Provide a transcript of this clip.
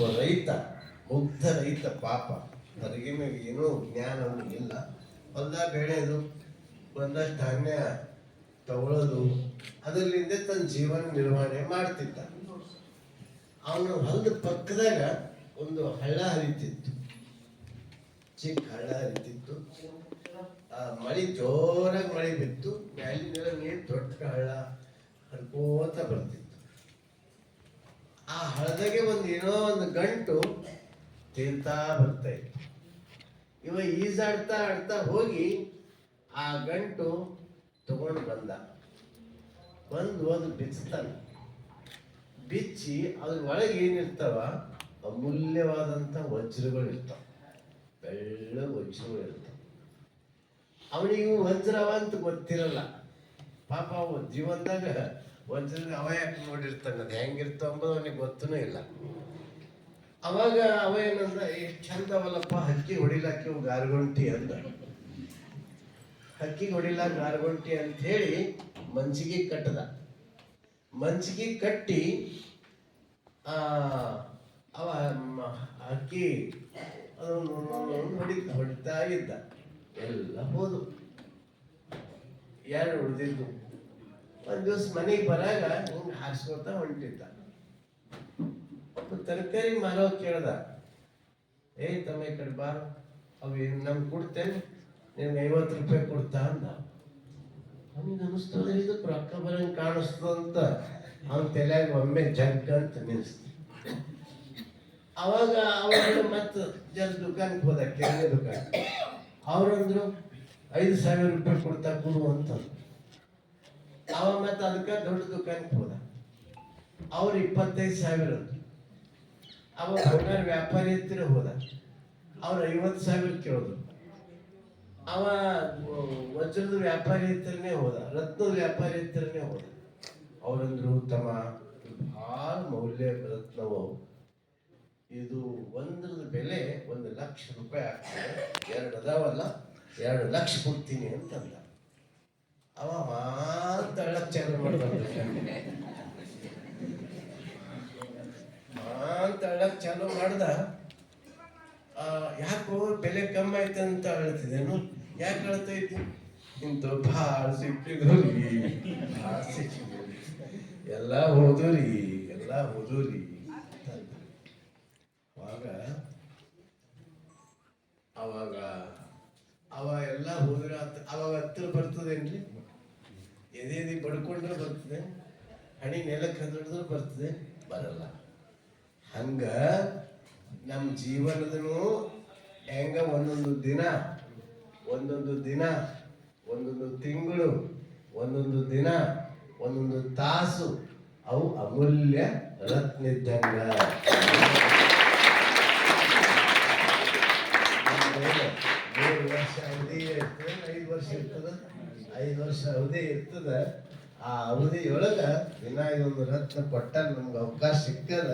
ಒಬ್ಬ ರೈತ, ಮುಗ್ಧ ರೈತ ಪಾಪ. ಹೊರಗಿನ ಏನೂ ಜ್ಞಾನವೂ ಇಲ್ಲ. ಹೊಲ ಬೆಳೆದು ಒಂದಷ್ಟು ಧಾನ್ಯ ತಗೊಳ್ಳೋದು ಅದರಿಂದ ತನ್ನ ಜೀವನ ನಿರ್ವಹಣೆ ಮಾಡ್ತಿದ್ದ. ಅವನು ಹೊಲದ ಪಕ್ಕದಾಗ ಒಂದು ಹಳ್ಳ ಹರಿತಿತ್ತು. ಚಿಕ್ಕ ಹಳ್ಳ ಹರಿತಿತ್ತು. ಆ ಮಳೆ ಜೋರಾಗಿ ಮಳೆ ಬಿತ್ತು. ಮ್ಯಾಲಿನ ನೀರು ದೊಡ್ಡ ಹಳ್ಳ ಹರ್ಕೋತ ಬರ್ತಿತ್ತು. ಆ ಹಳದಗೆ ಒಂದು ಏನೋ ಒಂದು ಗಂಟು ತೇಲ್ತಾ ಬರ್ತಾ ಇತ್ತು ಇವ ಈಜಾಡ್ತಾ ಆಡ್ತಾ ಹೋಗಿ ಆ ಗಂಟು ತಗೊಂಡು ಬಂದ. ಬಂದು ಅದು ಬಿಚ್ತಾನೆ. ಬಿಚ್ಚಿ ಅದ್ರ ಒಳಗೆ ಏನಿರ್ತಾವ? ಅಮೂಲ್ಯವಾದಂಥ ವಜ್ರಗಳು ಇರ್ತಾವ ಬೆಳ್ಳ ವಜ್ರಗಳು ಇರ್ತಾವ ಅವನಿಗೆ ವಜ್ರವ ಅಂತ ಗೊತ್ತಿರಲ್ಲ. ಪಾಪ ಅವ ಜೀವನದಾಗ ವಜ್ರದ ಅವ ಯಾಕೆ ನೋಡಿರ್ತಾನೆ ಅದು ಹೆಂಗಿರ್ತಾವ ಅಂಬೋದು ಅವನಿಗೆ ಗೊತ್ತೂ ಇಲ್ಲ. ಅವಾಗ ಅವ ಏನಂದ ಎಷ್ಟು ಚಂದ ಅವಲ್ಲಪ್ಪ, ಹಕ್ಕಿ ಹೊಡಿಲಾಕಿ ಗಾರ್ಗೊಂಟಿ ಅಂದ. ಹಕ್ಕಿ ಹೊಡಿಲಾಕ ಗಾರ್ಗೊಂಟಿ ಅಂತ ಹೇಳಿ ಮಂಚಿಗೆ ಕಟ್ಟದ ಮಂಚಿಗೆ ಕಟ್ಟಿ, ಆ, ಅವ ಹಕ್ಕಿ ಹೊಡಿ, ಹೊಡಿತಾ ಇದ್ದ. ಎಲ್ಲ ಹೋದು. ಯಾರು ಉಳಿದಿದ್ದು? ಒಂದ್ ದಿವಸ ಮನೆಗೆ ಬರಾಗ ಹಿಂಗೆ ಹಾರಿಸ್ಕೊತ ಹೊಂಟಿದ್ದ. ತರಕಾರಿ ಮಾರೋ ಕೇಳ್ದ. ಏ, ತಮ್ಮ ಕಡೆ ಬಾ. ಅವು ಏನ್ ನಮ್ಗೆ ಕೊಡ್ತೇನೆ? ನಿನ್ಗೆ ಐವತ್ತು ರೂಪಾಯಿ ಕೊಡ್ತಾ ಅಂದ. ಅವನಿಗೆ ಅನಿಸ್ತದ, ಇದು ರೊಕ್ಕ ಬರಂಗ್ ಕಾಣಿಸ್ತದ ಅಂತ. ಅವನ ತಲೆಯಾಗ ಒಮ್ಮೆ ಜಗ್ ಅಂತ ನಿಲ್ಸ್ತ ಅವಾಗ ಅವಾಗ ಮತ್ತೆ ಜನ ದುಕಾನ್ಗೆ ಹೋದ ಕಿರಾಣಿ ದುಕಾನ್ ಅವ್ರಂದ್ರು, ಐದು ಸಾವಿರ ರೂಪಾಯಿ ಕೊಡ್ತಾ ಕೊಡು ಅಂತ ಅವ ಮತ್ತೆ ಅದಕ್ಕೆ? ದೊಡ್ಡ ದುಕಾನ್ಗೆ ಹೋದ. ಅವ್ರು ಇಪ್ಪತ್ತೈದು ಸಾವಿರ. ಅವ ಬಂಗಾರ ವ್ಯಾಪಾರಿ ಹತ್ತಿರ ಹೋದ. ಅವ್ರು ಐವತ್ತು ಸಾವಿರ ಕೇಳಿದ್ರು. ಅವ ವಜ್ರದ ವ್ಯಾಪಾರಿ ಹತ್ತಿರನೇ ಹೋದ. ರತ್ನದ ವ್ಯಾಪಾರಿ ಹತ್ತಿರನೇ ಹೋದ. ಅವರಂದ್ರು ತಮ್ಮ ಭಾಳ ಮೌಲ್ಯ ರತ್ನವು. ಇದು ಒಂದ್ರದ ಬೆಲೆ ಒಂದು ಲಕ್ಷ ರೂಪಾಯಿ ಆಗ್ತದೆ. ಎರಡು ಅದಾವಲ್ಲ, ಎರಡು ಲಕ್ಷ ಕೊಡ್ತೀನಿ ಅಂತಂದ. ಅವ ಮಾತಾಡಕ್ ಚಾಲು ಮಾಡ್ತಾನೆ ಮಾತಾಡಕ್ ಚಾಲು ಮಾಡ್ದ. ಯಾಕೋ ಬೆಲೆ ಕಮ್ಮಿ ಆಯ್ತು ಅಂತ ಹೇಳ್ತಿದ್ದೇನು ಯಾಕೆ ಹೇಳ್ತಾ ಇಂತ ಭಾಳ ಸಿಕ್ಕಿದ್ರು ಎಲ್ಲ ಹೋದ್ರಿ ಎಲ್ಲ ಹೋದ್ರಿ ಅವಾಗ ಅವಾಗ ಅವ ಎಲ್ಲ ಹೋದ್ರ ಅವಾಗ ಹತ್ತಿರ ಬರ್ತದೇನ್ರಿ? ಎದೆ ಎದೆ ಬಡ್ಕೊಂಡ್ರೆ ಬರ್ತದೆ, ಹಣಿ ನೆಲಕ್ಕೆ ಹದಡಿದ್ರೆ ಬರ್ತದೆ. ಬರಲ್ಲ. ಹಂಗ ನಮ್ಮ ಜೀವನದನು ಹೆಂಗ ಒಂದೊಂದು ದಿನ ಒಂದೊಂದು ದಿನ, ಒಂದೊಂದು ತಿಂಗಳು, ಒಂದೊಂದು ದಿನ, ಒಂದೊಂದು ತಾಸು ಅವು ಅಮೂಲ್ಯ ರತ್ನಿದ್ದಂಗ. ಮೂರು ವರ್ಷ ಐದು ವರ್ಷ ಇರ್ತದ. ಐದು ವರ್ಷ ಅವಧಿ ಇರ್ತದ. ಆ ಅವಧಿಯೊಳಗ ದಿನ ಇದೊಂದು ರತ್ನ ಕೊಟ್ಟ ನಮ್ಗೆ ಅವಕಾಶ ಸಿಕ್ಕದ